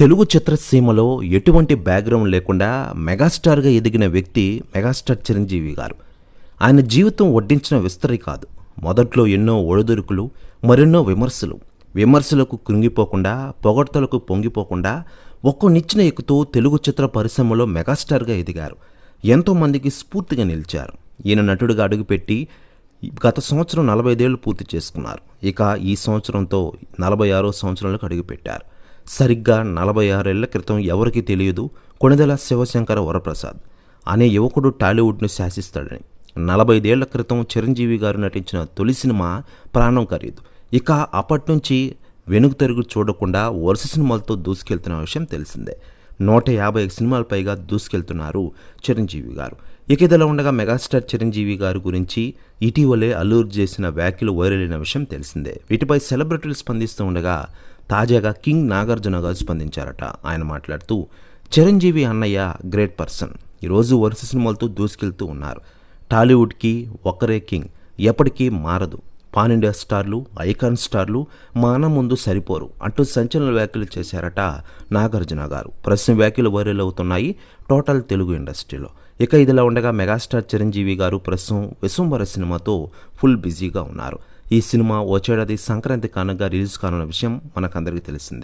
తెలుగు చిత్రసీమలో ఎటువంటి బ్యాక్గ్రౌండ్ లేకుండా మెగాస్టార్గా ఎదిగిన వ్యక్తి మెగాస్టార్ చిరంజీవి గారు. ఆయన జీవితం వడ్డించిన విస్తరి కాదు. మొదట్లో ఎన్నో ఒడిదుడుకులు మరెన్నో విమర్శలు. విమర్శలకు కృంగిపోకుండా పొగడ్తలకు పొంగిపోకుండా ఒక్కో నిచ్చెన ఎక్కుతూ తెలుగు చిత్ర పరిశ్రమలో మెగాస్టార్గా ఎదిగారు. ఎంతోమందికి స్ఫూర్తిగా నిలిచారు. ఈయన నటుడిగా అడుగుపెట్టి గత సంవత్సరం నలభై ఐదేళ్ళు పూర్తి చేసుకున్నారు. ఇక ఈ సంవత్సరంతో నలభై ఆరో సంవత్సరంలోకి అడుగుపెట్టారు. సరిగ్గా నలభై ఆరేళ్ళ క్రితం ఎవరికీ తెలియదు కొణిదెల శివశంకర వరప్రసాద్. అనే యువకుడు టాలీవుడ్ను శాసిస్తాడని. నలభైదేళ్ళ క్రితం చిరంజీవి గారు నటించిన తొలి సినిమా ప్రాణం ఖరీదు. ఇక అప్పటి నుంచి వెనుక తిరుగు చూడకుండా వరుస సినిమాలతో దూసుకెళ్తున్న విషయం తెలిసిందే. నూట యాభై సినిమాల పైగా దూసుకెళ్తున్నారు చిరంజీవి గారు. ఇక ఇదిలా ఉండగా మెగాస్టార్ చిరంజీవి గారి గురించి ఇటీవలే అల్లూరు చేసిన వ్యాఖ్యలు వైరల్ అయిన విషయం తెలిసిందే. వీటిపై సెలబ్రిటీలు స్పందిస్తూ ఉండగా తాజాగా కింగ్ నాగార్జున గారు స్పందించారట. ఆయన మాట్లాడుతూ చిరంజీవి అన్నయ్య గ్రేట్ పర్సన్. ఈరోజు వరుస సినిమాలతో దూసుకెళ్తూ ఉన్నారు. టాలీవుడ్కి ఒక్కరే కింగ్. ఎప్పటికీ మారదు. పాన్ ఇండియా స్టార్లు ఐకాన్ స్టార్లు మా అన్న ముందు సరిపోరు అంటూ సంచలన వ్యాఖ్యలు చేశారట నాగార్జున గారు. ప్రస్తుతం వ్యాఖ్యలు వైరల్ అవుతున్నాయి టోటల్ తెలుగు ఇండస్ట్రీలో. ఇక ఇదిలా ఉండగా మెగాస్టార్ చిరంజీవి గారు ప్రస్తుతం విశ్వంవర సినిమాతో ఫుల్ బిజీగా ఉన్నారు. ఈ సినిమా వచ్చేడాది సంక్రాంతి కానుగా రిలీజ్ కానున్న విషయం మనకందరికీ తెలిసిందే.